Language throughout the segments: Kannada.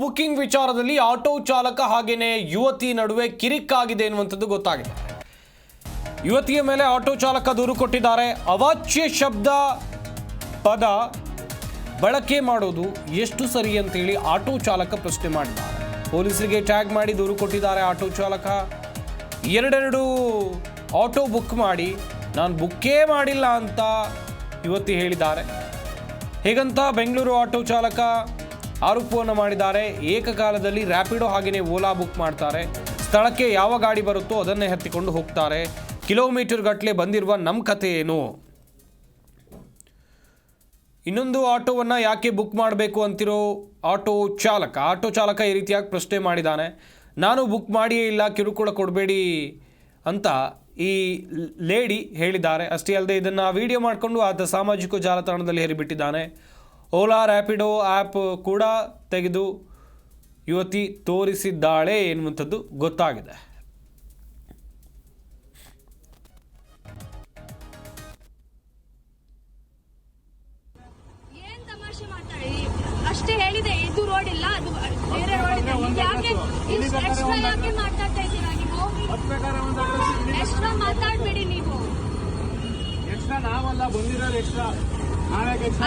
ಬುಕಿಂಗ್ ವಿಚಾರದಲ್ಲಿ ಆಟೋ ಚಾಲಕ ಹಾಗೇನೆ ಯುವತಿ ನಡುವೆ ಕಿರಿಕ್ಕಾಗಿದೆ ಎನ್ನುವಂಥದ್ದು ಗೊತ್ತಾಗಿದೆ. ಯುವತಿಯ ಮೇಲೆ ಆಟೋ ಚಾಲಕ ದೂರು ಕೊಟ್ಟಿದ್ದಾರೆ. ಅವಾಚ್ಯ ಶಬ್ದ ಪದ ಬಳಕೆ ಮಾಡೋದು ಎಷ್ಟು ಸರಿ ಅಂತೇಳಿ ಆಟೋ ಚಾಲಕ ಪ್ರಶ್ನೆ ಮಾಡಿದ್ದಾರೆ. ಪೊಲೀಸರಿಗೆ ಟ್ಯಾಗ್ ಮಾಡಿ ದೂರು ಕೊಟ್ಟಿದ್ದಾರೆ ಆಟೋ ಚಾಲಕ. ಎರಡೆರಡು ಆಟೋ ಬುಕ್ ಮಾಡಿ, ನಾನು ಬುಕ್ಕೇ ಮಾಡಿಲ್ಲ ಅಂತ ಯುವತಿ ಹೇಳಿದ್ದಾರೆ. ಹೇಗಂತ ಬೆಂಗಳೂರು ಆಟೋ ಚಾಲಕ? ಆರೋಪವನ್ನು ಮಾಡಿದ್ದಾರೆ. ಏಕಕಾಲದಲ್ಲಿ ರ್ಯಾಪಿಡೋ ಹಾಗೆಯೇ ಓಲಾ ಬುಕ್ ಮಾಡ್ತಾರೆ. ಸ್ಥಳಕ್ಕೆ ಯಾವ ಗಾಡಿ ಬರುತ್ತೋ ಅದನ್ನೇ ಹತ್ತಿಕೊಂಡು ಹೋಗ್ತಾರೆ. ಕಿಲೋಮೀಟರ್ ಗಟ್ಟಲೆ ಬಂದಿರುವ ನಮ್ಮ ಕಥೆ ಏನು? ಇನ್ನೊಂದು ಆಟೋವನ್ನು ಯಾಕೆ ಬುಕ್ ಮಾಡಬೇಕು ಅಂತಿರೋ ಆಟೋ ಚಾಲಕ ಆಟೋ ಚಾಲಕ ಈ ರೀತಿಯಾಗಿ ಪ್ರಶ್ನೆ ಮಾಡಿದ್ದಾನೆ. ನಾನು ಬುಕ್ ಮಾಡಿಯೇ ಇಲ್ಲ, ಕಿರುಕುಳ ಕೊಡಬೇಡಿ ಅಂತ ಈ ಲೇಡಿ ಹೇಳಿದ್ದಾರೆ. ಅಷ್ಟೇ ಅಲ್ಲದೆ ಇದನ್ನು ವಿಡಿಯೋ ಮಾಡಿಕೊಂಡು ಆತ ಸಾಮಾಜಿಕ ಜಾಲತಾಣದಲ್ಲಿ ಹೇರಿಬಿಟ್ಟಿದ್ದಾನೆ. ಓಲಾ ರ್ಯಾಪಿಡೋ ಆ್ಯಪ್ ಕೂಡ ತೆಗೆದು ಯುವತಿ ತೋರಿಸಿದ್ದಾಳೆ ಎನ್ನುವಂಥದ್ದು ಗೊತ್ತಾಗಿದೆ. ಏನ್ ತಮಾಷೆ ಮಾತಾಡಿ? ಅಷ್ಟೇ ಹೇಳಿದೆ ಇದು ರೋಡ್ ಇಲ್ಲ ಅದು ಬೇರೆ ರೋಡ್ ಇದೆ. ನೀವು ಯಾಕೆ ಎಕ್ಸ್ಟ್ರಾ ಯಾಕೆ ಮಾತಾಡ್ತಾ ಇದ್ದೀರಾ ನೀವು? ಎಕ್ಸ್ಟ್ರಾ ಮಾತಾಡ್ಬೇಡಿ ನೀವು. ಎಕ್ಸ್ಟ್ರಾ ನಾವಲ್ಲ ಬಂದಿರೋರು ಎಕ್ಸ್ಟ್ರಾ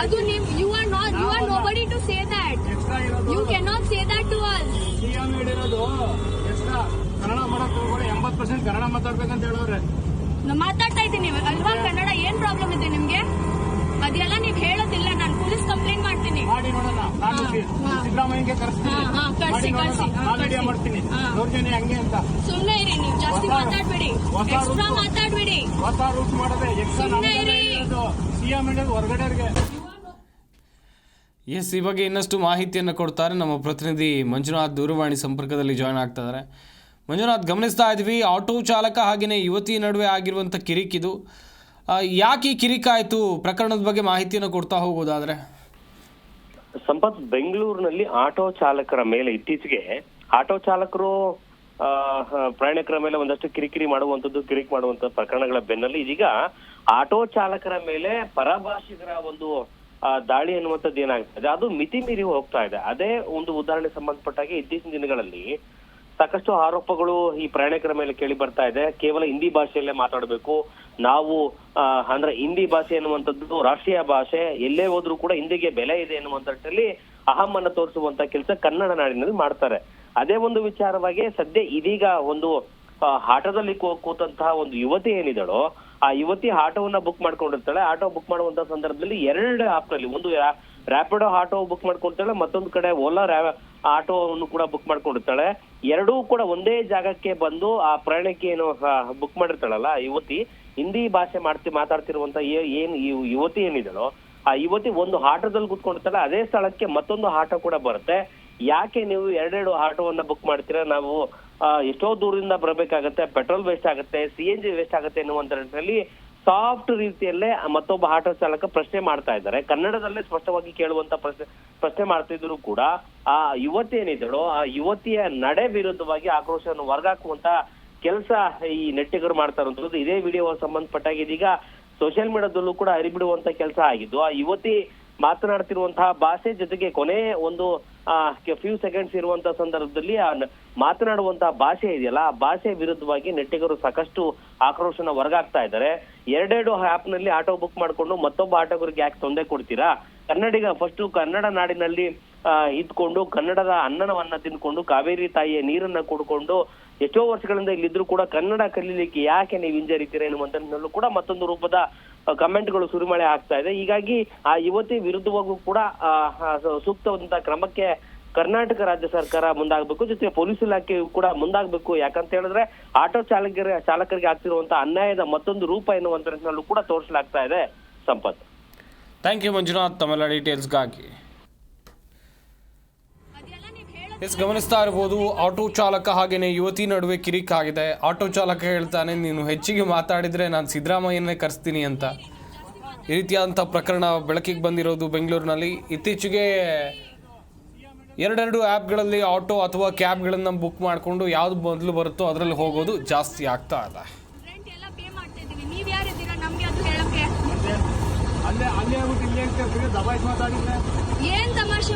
ಅದು ನಿಮ್ you are not you are nobody to say that you ಇರೋದು not say that to us CM ಹೇಳಿರೋದು. ಎಕ್ಸ್ಟ್ರಾ ಕನ್ನಡ ಮಾಡಕ್ ಹೋಗ್ಬೇಡಿ. ಎಂಬತ್ ಪರ್ಸೆಂಟ್ ಕನ್ನಡ ಮಾತಾಡ್ಬೇಕಂತ ಹೇಳೋರೆ ಮಾತಾಡ್ತಾ ಇದ್ದೀನಿ. ಅಲ್ವಾ ಕನ್ನಡ ಏನ್ ಪ್ರಾಬ್ಲಮ್ ಇದೆ ನಿಮ್ಗೆ? ಅದೆಲ್ಲ ನೀವ್ ಹೇಳೋದಿಲ್ಲ. ನಾನು ಪೊಲೀಸ್ ಕಂಪ್ಲೇಂಟ್ ಮಾಡ್ತೀನಿ. ಮಾಡಿ ನೋಡೋಣ. ನಾನು. ಸಿದ್ದರಾಮಯ್ಯಗೆ ಕರೆಸ್ತೀನಿ. ಕಳಿಸಿ ಕಳ್ಸಿ, ದೌರ್ಜನ್ಯ ಹಂಗೆ ಅಂತ. ಸುಮ್ನೆ ಇರಿ ನೀವು ಜಾಸ್ತಿ ಮಾತಾಡಬೇಡಿ. ಎಕ್ಸ್ಟ್ರಾ. ಮಾತಾಡ್ಬೇಡಿ. ಹೊಸ ರೂಟ್ ಮಾಡದೆ. ಎಕ್ಸ್ಟ್ರಾ ಸುಮ್ನೆ ಇರಿ. ಸಿಎಂ ಎಸ್ ಈ ಬಗ್ಗೆ ಇನ್ನಷ್ಟು ಮಾಹಿತಿಯನ್ನು ಕೊಡ್ತಾರೆ ನಮ್ಮ ಪ್ರತಿನಿಧಿ ಮಂಜುನಾಥ್ ದೂರವಾಣಿ ಸಂಪರ್ಕದಲ್ಲಿ ಜಾಯ್ನ್ ಆಗ್ತಾ ಇದ್ದಾರೆ ಮಂಜುನಾಥ್ ಗಮನಿಸ್ತಾ ಇದ್ವಿ ಆಟೋ ಚಾಲಕ ಹಾಗೆಯೇ ಯುವತಿ ನಡುವೆ ಆಗಿರುವಂಥ ಕಿರಿಕಿದು ಆ, ಯಾಕೆ ಈ ಕಿರಿಕಾಯಿತು ಪ್ರಕರಣದ ಬಗ್ಗೆ ಮಾಹಿತಿಯನ್ನು ಕೊಡ್ತಾ ಹೋಗೋದಾದ್ರೆ. ಸಂಪತ್ ಬೆಂಗಳೂರಿನಲ್ಲಿ ಆಟೋ ಚಾಲಕರ ಮೇಲೆ ಇತ್ತೀಚೆಗೆ ಆಟೋ ಚಾಲಕರು ಪ್ರಯಾಣಿಕರ ಮೇಲೆ ಒಂದಷ್ಟು ಕಿರಿಕಿರಿ ಮಾಡುವಂತದ್ದು ಕಿರಿಕ್ ಮಾಡುವಂತ ಪ್ರಕರಣಗಳ ಬೆನ್ನಲ್ಲಿ ಇದೀಗ ಆಟೋ ಚಾಲಕರ ಮೇಲೆ ಪರಭಾಷಿಗರ ಒಂದು ದಾಳಿ ಅನ್ನುವಂಥದ್ದು ಏನಾಗ್ತದೆ, ಅದು ಮಿತಿ ಮೀರಿ ಹೋಗ್ತಾ ಇದೆ. ಅದೇ ಒಂದು ಉದಾಹರಣೆ ಸಂಬಂಧಪಟ್ಟಾಗೆ ಇತ್ತೀಚಿನ ದಿನಗಳಲ್ಲಿ ಸಾಕಷ್ಟು ಆರೋಪಗಳು ಈ ಪ್ರಯಾಣಿಕರ ಮೇಲೆ ಕೇಳಿ ಬರ್ತಾ ಇದೆ. ಕೇವಲ ಹಿಂದಿ ಭಾಷೆಯಲ್ಲೇ ಮಾತಾಡಬೇಕು. ನಾವು ಅಂದ್ರೆ ಹಿಂದಿ ಭಾಷೆ ಎನ್ನುವಂಥದ್ದು ರಾಷ್ಟ್ರೀಯ ಭಾಷೆ, ಎಲ್ಲೇ ಹೋದ್ರೂ ಕೂಡ ಹಿಂದಿಗೆ ಬೆಲೆ ಇದೆ ಎನ್ನುವಂಥಲ್ಲಿ ಅಹಮ್ಮನ್ನ ತೋರಿಸುವಂತ ಕೆಲಸ ಕನ್ನಡ ನಾಡಿನಲ್ಲಿ ಮಾಡ್ತಾರೆ. ಅದೇ ಒಂದು ವಿಚಾರವಾಗಿ ಸದ್ಯ ಇದೀಗ ಒಂದು ಆಟೋದಲ್ಲಿ ಕೂತಂತಹ ಒಂದು ಯುವತಿ ಏನಿದಳೋ ಆ ಯುವತಿ ಆಟೋವನ್ನ ಬುಕ್ ಮಾಡ್ಕೊಂಡಿರ್ತಾಳೆ. ಆಟೋ ಬುಕ್ ಮಾಡುವಂತ ಸಂದರ್ಭದಲ್ಲಿ ಎರಡು ಆಪ್ನಲ್ಲಿ ಒಂದು ರ್ಯಾಪಿಡೋ ಆಟೋ ಬುಕ್ ಮಾಡ್ಕೊಂಡಿರ್ತಾಳೆ, ಮತ್ತೊಂದು ಕಡೆ ಓಲಾ ಆಟೋವನ್ನು ಕೂಡ ಬುಕ್ ಮಾಡ್ಕೊಂಡಿರ್ತಾಳೆ. ಎರಡೂ ಕೂಡ ಒಂದೇ ಜಾಗಕ್ಕೆ ಬಂದು ಆ ಪ್ರಯಾಣಕ್ಕೆ ಏನು ಬುಕ್ ಮಾಡಿರ್ತಾಳಲ್ಲ ಯುವತಿ. ಹಿಂದಿ ಭಾಷೆ ಮಾಡ್ತಿ, ಮಾತಾಡ್ತಿರುವಂತ ಏನ್ ಯುವತಿ ಏನಿದಳೋ ಆ ಯುವತಿ ಒಂದು ಆಟೋದಲ್ಲಿ ಕೂತ್ಕೊಂಡಿರ್ತಾಳೆ. ಅದೇ ಸ್ಥಳಕ್ಕೆ ಮತ್ತೊಂದು ಆಟೋ ಕೂಡ ಬರುತ್ತೆ. ಯಾಕೆ ನೀವು ಎರಡೆರಡು ಆಟೋವನ್ನ ಬುಕ್ ಮಾಡ್ತೀರಾ? ನಾವು ಎಷ್ಟೋ ದೂರದಿಂದ ಬರಬೇಕಾಗತ್ತೆ ಪೆಟ್ರೋಲ್ ವೇಸ್ಟ್ ಆಗುತ್ತೆ ಸಿ ಎನ್ ಜಿ ವೇಸ್ಟ್ ಆಗುತ್ತೆ ಎನ್ನುವಂತ ಸಾಫ್ಟ್ ರೀತಿಯಲ್ಲೇ ಮತ್ತೊಬ್ಬ ಆಟೋ ಚಾಲಕ ಪ್ರಶ್ನೆ ಮಾಡ್ತಾ ಇದ್ದಾರೆ. ಕನ್ನಡದಲ್ಲೇ ಸ್ಪಷ್ಟವಾಗಿ ಕೇಳುವಂತ ಪ್ರಶ್ನೆ ಪ್ರಶ್ನೆ ಮಾಡ್ತಿದ್ರು ಕೂಡ, ಆ ಯುವತಿ ಏನಿದ್ದಳು ಆ ಯುವತಿಯ ನಡೆ ವಿರುದ್ಧವಾಗಿ ಆಕ್ರೋಶವನ್ನು ಹೊರಗಾಕುವಂತ ಕೆಲಸ ಈ ನೆಟ್ಟಿಗರು ಮಾಡ್ತಾ ಇರುವಂತದ್ದು ಇದೇ ವಿಡಿಯೋ ಸಂಬಂಧಪಟ್ಟಾಗ ಇದೀಗ ಸೋಷಿಯಲ್ ಮೀಡಿಯಾದಲ್ಲೂ ಕೂಡ ಹರಿಬಿಡುವಂತ ಕೆಲಸ ಆಗಿದ್ದು, ಆ ಯುವತಿ ಮಾತನಾಡ್ತಿರುವಂತಹ ಭಾಷೆ ಜೊತೆಗೆ ಕೊನೆ ಒಂದು ಫ್ಯೂ ಸೆಕೆಂಡ್ಸ್ ಇರುವಂತ ಸಂದರ್ಭದಲ್ಲಿ ಆ ಮಾತನಾಡುವಂತ ಭಾಷೆ ಇದೆಯಲ್ಲ ಆ ಭಾಷೆ ವಿರುದ್ಧವಾಗಿ ನೆಟ್ಟಿಗರು ಸಾಕಷ್ಟು ಆಕ್ರೋಶನ ಹೊರಗಾಗ್ತಾ ಇದ್ದಾರೆ. ಎರಡೆರಡು ಆಪ್ನಲ್ಲಿ ಆಟೋ ಬುಕ್ ಮಾಡ್ಕೊಂಡು ಮತ್ತೊಬ್ಬ ಆಟೋಗರಿಗೆ ಯಾಕೆ ತೊಂದರೆ ಕೊಡ್ತೀರಾ? ಕನ್ನಡಿಗ ಫಸ್ಟ್ ಕನ್ನಡ ನಾಡಿನಲ್ಲಿ ಆ, ಇದ್ಕೊಂಡು ಕನ್ನಡದ ಅನ್ನನವನ್ನ ತಿನ್ಕೊಂಡು ಕಾವೇರಿ ತಾಯಿಯ ನೀರನ್ನ ಕುಡ್ಕೊಂಡು ಎಷ್ಟೋ ವರ್ಷಗಳಿಂದ ಇಲ್ಲಿದ್ರು ಕೂಡ ಕನ್ನಡ ಕಲೀಲಿಕ್ಕೆ ಯಾಕೆ ನೀವು ಹಿಂಜರಿತೀರಾ ಎನ್ನುವಂತ ಕೂಡ ಮತ್ತೊಂದು ರೂಪದ ಕಮೆಂಟ್ಗಳು ಸುರಿಮಳೆ ಆಗ್ತಾ ಇದೆ. ಹೀಗಾಗಿ ಆ ಯುವತಿ ವಿರುದ್ಧವಾಗೂ ಕೂಡ ಸೂಕ್ತವಾದಂತಹ ಕ್ರಮಕ್ಕೆ ಕರ್ನಾಟಕ ರಾಜ್ಯ ಸರ್ಕಾರ ಮುಂದಾಗಬೇಕು. ಜೊತೆಗೆ ಪೊಲೀಸ್ ಇಲಾಖೆ ಕೂಡ ಮುಂದಾಗಬೇಕು. ಯಾಕಂತ ಹೇಳಿದ್ರೆ ಆಟೋ ಚಾಲಕರ, ಚಾಲಕರಿಗೆ ಆಗ್ತಿರುವಂತಹ ಅನ್ಯಾಯದ ಮತ್ತೊಂದು ರೂಪ ಎನ್ನುವಂತ ನಿಟ್ಟಿನಲ್ಲೂ ಕೂಡ ತೋರಿಸಲಾಗ್ತಾ ಇದೆ ಸಂಪತ್. Thank you Manjunath. ತಮ್ಮೆಲ್ಲ ಡೀಟೇಲ್ಸ್ಗಾಗಿ ಎಸ್ ಗಮನಿಸ್ತಾ ಇರ್ಬೋದು ಆಟೋ ಚಾಲಕ ಹಾಗೆಯೇ ಯುವತಿ ನಡುವೆ ಕಿರಿಕ್ ಆಗಿದೆ. ಆಟೋ ಚಾಲಕ ಹೇಳ್ತಾನೆ ನೀನು ಹೆಚ್ಚಿಗೆ ಮಾತಾಡಿದ್ರೆ ನಾನು ಸಿದ್ದರಾಮಯ್ಯನೇ ಕರೆಸ್ತೀನಿ ಅಂತ. ಈ ರೀತಿಯಾದಂಥ ಪ್ರಕರಣ ಬೆಳಕಿಗೆ ಬಂದಿರೋದು ಬೆಂಗಳೂರಿನಲ್ಲಿ. ಇತ್ತೀಚೆಗೆ ಎರಡೆರಡು ಆ್ಯಪ್ಗಳಲ್ಲಿ ಆಟೋ ಅಥವಾ ಕ್ಯಾಬ್ಗಳನ್ನು ಬುಕ್ ಮಾಡಿಕೊಂಡು ಯಾವುದು ಮೊದಲು ಬರುತ್ತೋ ಅದರಲ್ಲಿ ಹೋಗೋದು ಜಾಸ್ತಿ ಆಗ್ತಾ ಇದೆ. ರೆಂಟ್ ಎಲ್ಲ ಪೇ ಮಾಡ್ತಾ ಇದೀವಿ ನೀವ್ ಯಾರಿದ್ದೀರಾ ನಮ್ಗೆ ಅದು ಹೇಳಕ್ಕೆ. ಅಲ್ಲೇ ಅಲ್ಲೇ ಆಗ್ಬಿಟ್ಟು ಇಲ್ಲೇ ಅಂತ ದಬಾಯಿಸಿ ಮಾತಾಡಿದ್ರೆ? ಏನ್ ತಮಾಷೆ